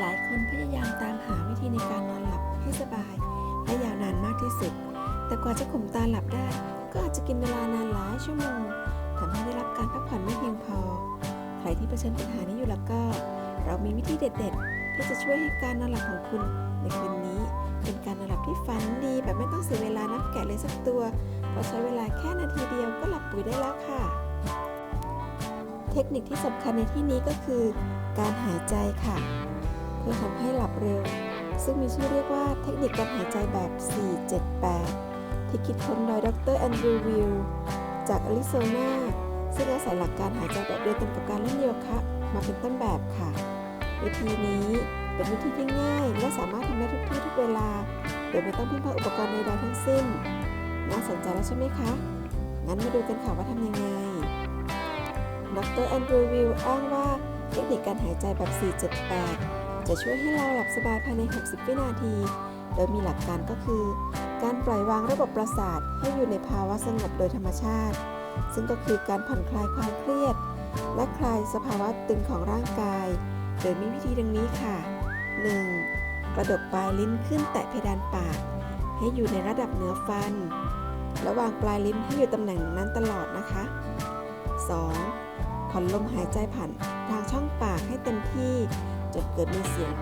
หลายคนพยายามตามหาวิธีในการนอนหลับให้สบาย และยาวนานมากที่สุด แต่กว่าจะข่มตาหลับได้ ก็อาจจะกินเวลานานหลายชั่วโมงทำให้ได้รับการพักผ่อนไม่เพียงพอ ใครที่เผชิญปัญหานี้อยู่แล้วก็ เรามีวิธีเด็ด ๆ ที่จะช่วยให้การนอนหลับของคุณในคืนนี้ เป็นการนอนหลับที่ฝันดีแบบไม่ต้องเสียเวลานับแกะเลยสักตัว เพราะใช้เวลาแค่นาทีเดียวก็หลับปุ๋ยได้แล้วค่ะ เทคนิคที่สำคัญในที่นี้ก็คือ การหายใจค่ะ เพื่อทำให้หลับเร็ว ซึ่งมีชื่อเรียกว่าเทคนิคการหายใจแบบ 478 ที่คิดค้นโดยดรแอนดรูว์วิลจากอริโซนาซึ่งอาศัยหลักการหายใจแบบเดียวกันกับการเล่นโยคะมาเป็นต้นแบบค่ะ วิธีนี้เป็นวิธีที่ง่าย และสามารถทำได้ทุกที่ทุกเวลา โดยไม่ต้องพึ่งพาอุปกรณ์ใดๆทั้งสิ้น น่าสนใจแล้วใช่ไหมคะ งั้นมาดูกันค่ะว่าทำยังไง ดรแอนดรูว์วิลอ้างว่าเทคนิคการหายใจแบบ 478 จะช่วยให้เราหลับสบายภายใน 60 วินาที โดยมีหลักการก็คือ การปล่อยวางระบบประสาทให้อยู่ในภาวะสงบโดยธรรมชาติ ซึ่งก็คือการผ่อนคลายความเครียด และคลายสภาวะตึงของร่างกาย โดยมีวิธีดังนี้ค่ะ 1. กระดกปลายลิ้นขึ้นแตะเพดานปาก ให้อยู่ในระดับเหนือฟัน ระวางปลายลิ้นให้อยู่ตำแหน่งนั้นตลอดนะคะ 2. ผ่อนลมหายใจผ่านทางช่องปากให้เต็มที่ จนเกิดมีเสียง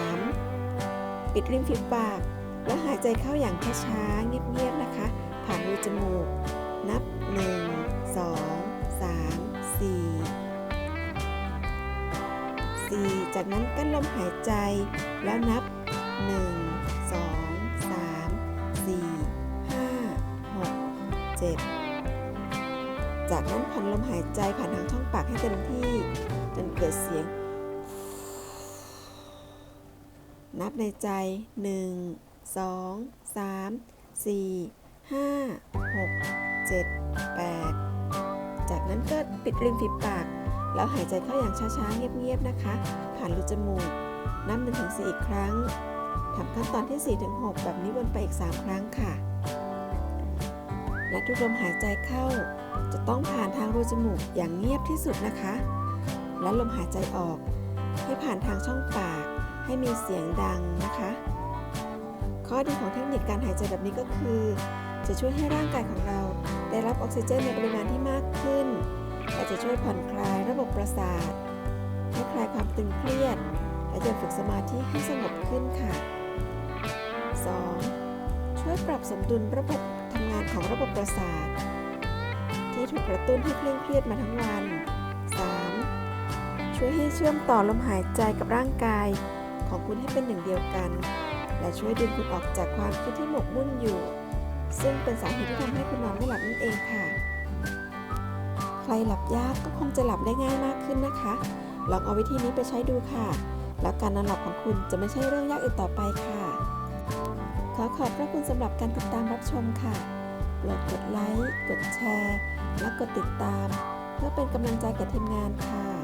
3. ปิดริมฝีปาก แล้วหายใจเข้าอย่างช้าๆเงียบๆนะคะ ผ่านรูจมูก นับ 1 2 3 4 4จากนั้นกั้นลมหายใจแล้วนับ 1 2 3 4 5 6 7 จากนั้นผ่อนลมหายใจผ่านทางช่องปากให้เต็มที่ จนเกิดเสียง นับในใจ 1 2 3 4 5 6 7 8 จากนั้นก็ปิดริมฝีปาก แล้วหายใจเข้าอย่างช้าๆ เงียบๆ นะคะ ผ่านรูจมูก นับ1ถึง4อีกครั้งทำขั้นตอนที่4ถึง6แบบนี้วนไปอีก 3 ครั้งค่ะ และทุกลมหายใจเข้า จะต้องผ่านทางรูจมูกอย่างเงียบที่สุดนะคะ และลมหายใจออก ให้ผ่านทางช่องปาก ให้มีเสียงดังนะคะ ข้อดีของเทคนิคการหายใจแบบนี้ก็คือ จะช่วยให้ร่างกายของเราได้รับออกซิเจนในปริมาณที่มากขึ้น และจะช่วยผ่อนคลายระบบประสาทให้คลายความตึงเครียด และจะฝึกสมาธิให้สงบขึ้นค่ะ 2. ช่วยปรับสมดุลระบบ ของระบบประสาท ที่ถูกกระตุ้นให้เคร่งเครียดมาทั้งวัน 3. ช่วยให้เชื่อมต่อลมหายใจกับร่างกาย ของคุณให้เป็นหนึ่งเดียวกัน และช่วยดึงคุณออกจากความคิดที่หมกมุ่นอยู่ ซึ่งเป็นสาเหตุที่ทำให้คุณนอนไม่หลับนั่นเองค่ะ ใครหลับยากก็คงจะหลับได้ง่ายมากขึ้นนะคะ ลองเอาวิธีนี้ไปใช้ดูค่ะ แล้วการนอนหลับของคุณจะไม่ใช่เรื่องยากอีกต่อไปค่ะขอขอบพระคุณสำหรับการติดตามรับชมค่ะ ปรดกดไลค์ กดแชร์ และกดติดตาม เพื่อเป็นกำลังใจกับทีมงานค่ะ